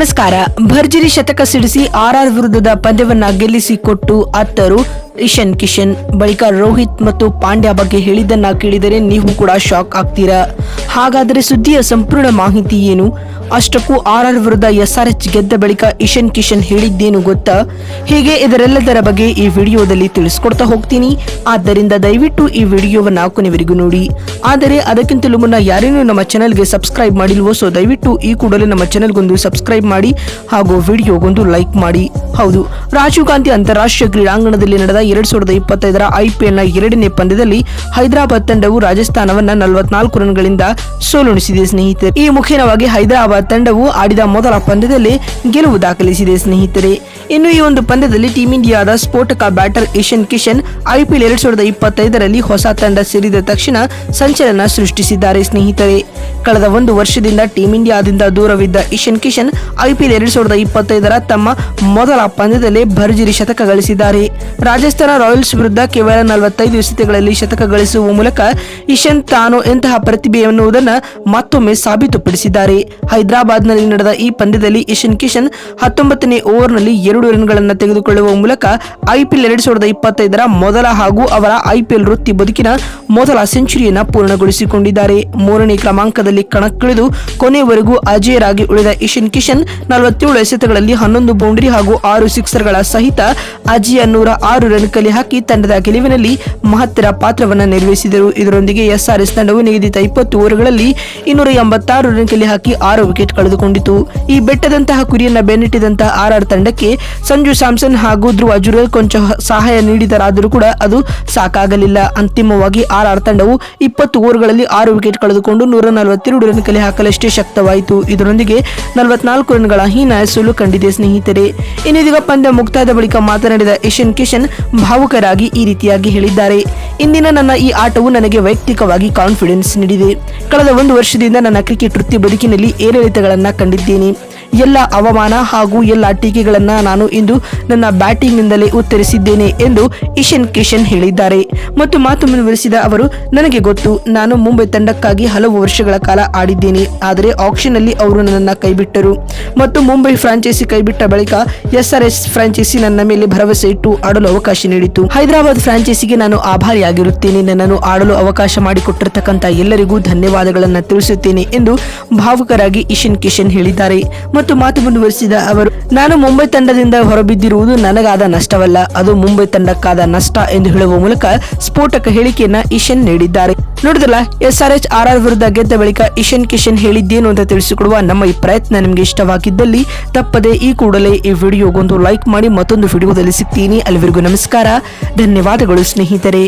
ನಮಸ್ಕಾರ. ಭರ್ಜರಿ ಶತಕ ಸಿಡಿಸಿ ಆರ್ಆರ್ ವಿರುದ್ಧದ ಪಂದ್ಯವನ್ನ ಗೆಲ್ಲಿಸಿಕೊಟ್ಟು ಅತ್ತರು ಇಶನ್ ಕಿಶನ್, ಬಳಿಕ ರೋಹಿತ್ ಮತ್ತು ಪಾಂಡ್ಯ ಬಗ್ಗೆ ಹೇಳಿದ್ದನ್ನ ಕೇಳಿದರೆ ನೀವು ಕೂಡ ಶಾಕ್ ಆಗ್ತೀರಾ? ಹಾಗಾದರೆ ಸುದ್ದಿಯ ಸಂಪೂರ್ಣ ಮಾಹಿತಿ ಏನು? ಅಷ್ಟಕ್ಕೂ ಆರ್ ಆರ್ ವಿರುದ್ಧ ಎಸ್ಆರ್ಎಚ್ ಗೆದ್ದ ಬಳಿಕ ಇಶನ್ ಕಿಶನ್ ಹೇಳಿದ್ದೇನು ಗೊತ್ತಾ? ಹೀಗೆ ಇದರೆಲ್ಲದರ ಬಗ್ಗೆ ಈ ವಿಡಿಯೋದಲ್ಲಿ ತಿಳಿಸ್ಕೊಡ್ತಾ ಹೋಗ್ತೀನಿ. ಆದ್ದರಿಂದ ದಯವಿಟ್ಟು ಈ ವಿಡಿಯೋವನ್ನ ಕೊನೆವರೆಗೂ ನೋಡಿ. ಆದರೆ ಅದಕ್ಕಿಂತಲೂ ಮುನ್ನ ಯಾರೇನೂ ನಮ್ಮ ಚಾನೆಲ್ಗೆ ಸಬ್ಸ್ಕ್ರೈಬ್ ಮಾಡಿಲ್ವೋ, ಸೊ ದಯವಿಟ್ಟು ಈ ಕೂಡಲೇ ನಮ್ಮ ಚಾನೆಲ್ಗೊಂದು ಸಬ್ಸ್ಕ್ರೈಬ್ ಮಾಡಿ, ಹಾಗೂ ವಿಡಿಯೋಗೊಂದು ಲೈಕ್ ಮಾಡಿ. ಹೌದು, ರಾಜೀವ್ ಗಾಂಧಿ ಅಂತಾರಾಷ್ಟ್ರೀಯ ಕ್ರೀಡಾಂಗಣದಲ್ಲಿ ನಡೆದ ಎರಡ್ ಸಾವಿರದ ಇಪ್ಪತ್ತೈದರ ಐಪಿಎಲ್ನ ಎರಡನೇ ಪಂದ್ಯದಲ್ಲಿ ಹೈದರಾಬಾದ್ ತಂಡವು ರಾಜಸ್ಥಾನವನ್ನ ನಲವತ್ನಾಲ್ಕು ರನ್ಗಳಿಂದ ಸೋಲುಣಿಸಿದೆ ಸ್ನೇಹಿತರೆ. ಈ ಮುಖೇನವಾಗಿ ಹೈದರಾಬಾದ್ ತಂಡವು ಆಡಿದ ಮೊದಲ ಪಂದ್ಯದಲ್ಲಿ ಗೆಲುವು ದಾಖಲಿಸಿದೆ ಸ್ನೇಹಿತರೆ. ಇನ್ನು ಈ ಒಂದು ಪಂದ್ಯದಲ್ಲಿ ಟೀಂ ಇಂಡಿಯಾದ ಸ್ಫೋಟಕ ಬ್ಯಾಟರ್ ಇಶನ್ ಕಿಶನ್ ಐಪಿಎಲ್ ಎರಡ್ ಸಾವಿರದ ಇಪ್ಪತ್ತೈದರಲ್ಲಿ ಹೊಸ ತಂಡ ಸೇರಿದ ತಕ್ಷಣ ಸಂಚಲನ ಸೃಷ್ಟಿಸಿದ್ದಾರೆ ಸ್ನೇಹಿತರೆ. ಕಳೆದ ಒಂದು ವರ್ಷದಿಂದ ಟೀಂ ಇಂಡಿಯಾದಿಂದ ದೂರವಿದ್ದ ಇಶನ್ ಕಿಶನ್ ಐಪಿಎಲ್ ಎರಡ್ ಸಾವಿರದ ಇಪ್ಪತ್ತೈದರ ತಮ್ಮ ಮೊದಲ ಪಂದ್ಯದಲ್ಲಿ ಭರ್ಜರಿ ಶತಕ ಗಳಿಸಿದ್ದಾರೆ. ರಾಜಸ್ಥಾನ ರಾಯಲ್ಸ್ ವಿರುದ್ಧ ಕೇವಲ ನಲವತ್ತೈದು ಎಸೆತಗಳಲ್ಲಿ ಶತಕ ಗಳಿಸುವ ಮೂಲಕ ಇಶನ್ ತಾನು ಇಂತಹ ಪ್ರತಿಭೆ ಎನ್ನುವುದನ್ನು ಮತ್ತೊಮ್ಮೆ ಸಾಬೀತುಪಡಿಸಿದ್ದಾರೆ. ಹೈದರಾಬಾದ್ನಲ್ಲಿ ನಡೆದ ಈ ಪಂದ್ಯದಲ್ಲಿ ಇಶನ್ ಕಿಶನ್ ಹತ್ತೊಂಬತ್ತನೇ ಓವರ್ನಲ್ಲಿ ಎರಡು ರನ್ಗಳನ್ನು ತೆಗೆದುಕೊಳ್ಳುವ ಮೂಲಕ ಐಪಿಎಲ್ ಎರಡ್ ಸಾವಿರದ ಇಪ್ಪತ್ತೈದರ ಮೊದಲ ಹಾಗೂ ಅವರ ಐಪಿಎಲ್ ವೃತ್ತಿ ಬದುಕಿನ ಮೊದಲ ಸೆಂಚುರಿಯನ್ನು ಪೂರ್ಣಗೊಳಿಸಿಕೊಂಡಿದ್ದಾರೆ. ಮೂರನೇ ಕ್ರಮಾಂಕದಲ್ಲಿ ಕಣಕ್ಕಿಳಿದು ಕೊನೆಯವರೆಗೂ ಅಜೇಯರಾಗಿ ಉಳಿದ ಇಶನ್ ಕಿಶನ್ ನಲವತ್ತೇಳು ಎಸೆತಗಳಲ್ಲಿ ಹನ್ನೊಂದು ಬೌಂಡರಿ ಹಾಗೂ ಆರು ಸಿಕ್ಸರ್ಗಳ ಸಹಿತ ಅಜಿಯ ನೂರ ಆರು ರನ್ ಕಲೆ ಹಾಕಿ ತಂಡದ ಗೆಲುವಿನಲ್ಲಿ ಮಹತ್ತರ ಪಾತ್ರವನ್ನು ನಿರ್ವಹಿಸಿದರು. ಇದರೊಂದಿಗೆ ಎಸ್ಆರ್ಎಸ್ ತಂಡವು ನಿಗದಿತ ಇಪ್ಪತ್ತು ಓವರ್ಗಳಲ್ಲಿ ಇನ್ನೂರ ಎಂಬತ್ತಾರು ರನ್ ಕಲೆ ಹಾಕಿ ಆರು ವಿಕೆಟ್ ಕಳೆದುಕೊಂಡಿತು. ಈ ಬೆಟ್ಟದಂತಹ ಕುರಿಯನ್ನ ಬೆನ್ನಿಟ್ಟಿದಂತಹ ಆರ್ಆರ್ ತಂಡಕ್ಕೆ ಸಂಜು ಸ್ಯಾಮ್ಸನ್ ಹಾಗೂ ಧ್ರುವ ಜುರೇಲ್ ಕೊಂಚ ಸಹಾಯ ನೀಡಿದರಾದರೂ ಕೂಡ ಅದು ಸಾಕಾಗಲಿಲ್ಲ. ಅಂತಿಮವಾಗಿ ಆರ್ಆರ್ ತಂಡವು ಇಪ್ಪತ್ತು ಓವರ್ಗಳಲ್ಲಿ ಆರು ವಿಕೆಟ್ ಕಳೆದುಕೊಂಡು ನೂರ ನಲವತ್ತೆರಡು ರನ್ ಕಲೆ ಹಾಕಲಷ್ಟೇ ಶಕ್ತವಾಯಿತು. ಇದರೊಂದಿಗೆ ನಲವತ್ನಾಲ್ಕು ರನ್ಗಳ ಹೀನಾಯ ಸೋಲು ಕಂಡಿದೆ ಸ್ನೇಹಿತರೆ. ಇನ್ನಿದೀಗ ಪಂದ್ಯ ಮುಕ್ತಾಯದ ಬಳಿಕ ಮಾತನಾಡಿದ ಇಶನ್ ಕಿಶನ್ ಭಾವುಕರಾಗಿ ಈ ರೀತಿಯಾಗಿ ಹೇಳಿದ್ದಾರೆ. ಇಂದಿನ ನನ್ನ ಈ ಆಟವು ನನಗೆ ವೈಯಕ್ತಿಕವಾಗಿ ಕಾನ್ಫಿಡೆನ್ಸ್ ನೀಡಿದೆ. ಕಳೆದ ಒಂದು ವರ್ಷದಿಂದ ನನ್ನ ಕ್ರಿಕೆಟ್ ವೃತ್ತಿ ಬದುಕಿನಲ್ಲಿ ಏರಿಳಿತಗಳನ್ನು ಕಂಡಿದ್ದೇನೆ. ಎಲ್ಲ ಅವಮಾನ ಹಾಗೂ ಎಲ್ಲ ಟೀಕೆಗಳನ್ನ ನಾನು ಇಂದು ನನ್ನ ಬ್ಯಾಟಿಂಗ್ನಿಂದಲೇ ಉತ್ತರಿಸಿದ್ದೇನೆ ಎಂದು ಇಶನ್ ಕಿಶನ್ ಹೇಳಿದ್ದಾರೆ. ಮತ್ತು ಮಾತು ಮುಂದುವರಿಸಿದ ಅವರು, ನನಗೆ ಗೊತ್ತು, ನಾನು ಮುಂಬೈ ತಂಡಕ್ಕಾಗಿ ಹಲವು ವರ್ಷಗಳ ಕಾಲ ಆಡಿದ್ದೇನೆ, ಆದರೆ ಆಕ್ಷನ್ ಅಲ್ಲಿ ಅವರು ನನ್ನನ್ನು ಕೈಬಿಟ್ಟರು. ಮತ್ತು ಮುಂಬೈ ಫ್ರಾಂಚೈಸಿ ಕೈಬಿಟ್ಟ ಬಳಿಕ ಎಸ್ಆರ್ಎಸ್ ಫ್ರಾಂಚೈಸಿ ನನ್ನ ಮೇಲೆ ಭರವಸೆ ಇಟ್ಟು ಆಡಲು ಅವಕಾಶ ನೀಡಿತು ಹೈದರಾಬಾದ್ ಫ್ರಾಂಚೈಸಿಗೆ ನಾನು ಆಭಾರಿಯಾಗಿರುತ್ತೇನೆ, ನನ್ನನ್ನು ಆಡಲು ಅವಕಾಶ ಮಾಡಿಕೊಟ್ಟಿರ್ತಕ್ಕಂಥ ಎಲ್ಲರಿಗೂ ಧನ್ಯವಾದಗಳನ್ನು ತಿಳಿಸುತ್ತೇನೆ ಎಂದು ಭಾವುಕರಾಗಿ ಇಶನ್ ಕಿಶನ್ ಹೇಳಿದ್ದಾರೆ. ಮತ್ತು ಮಾತು ಮುಂದುವರಿಸಿದ ಅವರು, ನಾನು ಮುಂಬೈ ತಂಡದಿಂದ ಹೊರಬಿದ್ದಿರುವುದು ನನಗಾದ ನಷ್ಟವಲ್ಲ, ಅದು ಮುಂಬೈ ತಂಡಕ್ಕಾದ ನಷ್ಟ ಎಂದು ಹೇಳುವ ಮೂಲಕ ಸ್ಫೋಟಕ ಹೇಳಿಕೆಯನ್ನ ಇಶನ್ ನೀಡಿದ್ದಾರೆ. ನೋಡಿದಲ್ಲ S R H R R ವಿರುದ್ಧ ಗೆದ್ದ ಬಳಿಕ ಇಶನ್ ಕಿಶನ್ ಹೇಳಿದ್ದೇನು ಅಂತ ತಿಳಿಸಿಕೊಡುವ ನಮ್ಮ ಈ ಪ್ರಯತ್ನ ನಿಮಗೆ ಇಷ್ಟವಾಗಿದ್ದಲ್ಲಿ ತಪ್ಪದೆ ಈ ಕೂಡಲೇ ಈ ವಿಡಿಯೋಗೊಂದು ಲೈಕ್ ಮಾಡಿ ಮತ್ತೊಂದು ವಿಡಿಯೋದಲ್ಲಿ ಸಿಗ್ತೀನಿ. ಅಲ್ಲಿವರೆಗೂ ನಮಸ್ಕಾರ. ಧನ್ಯವಾದಗಳು ಸ್ನೇಹಿತರೆ.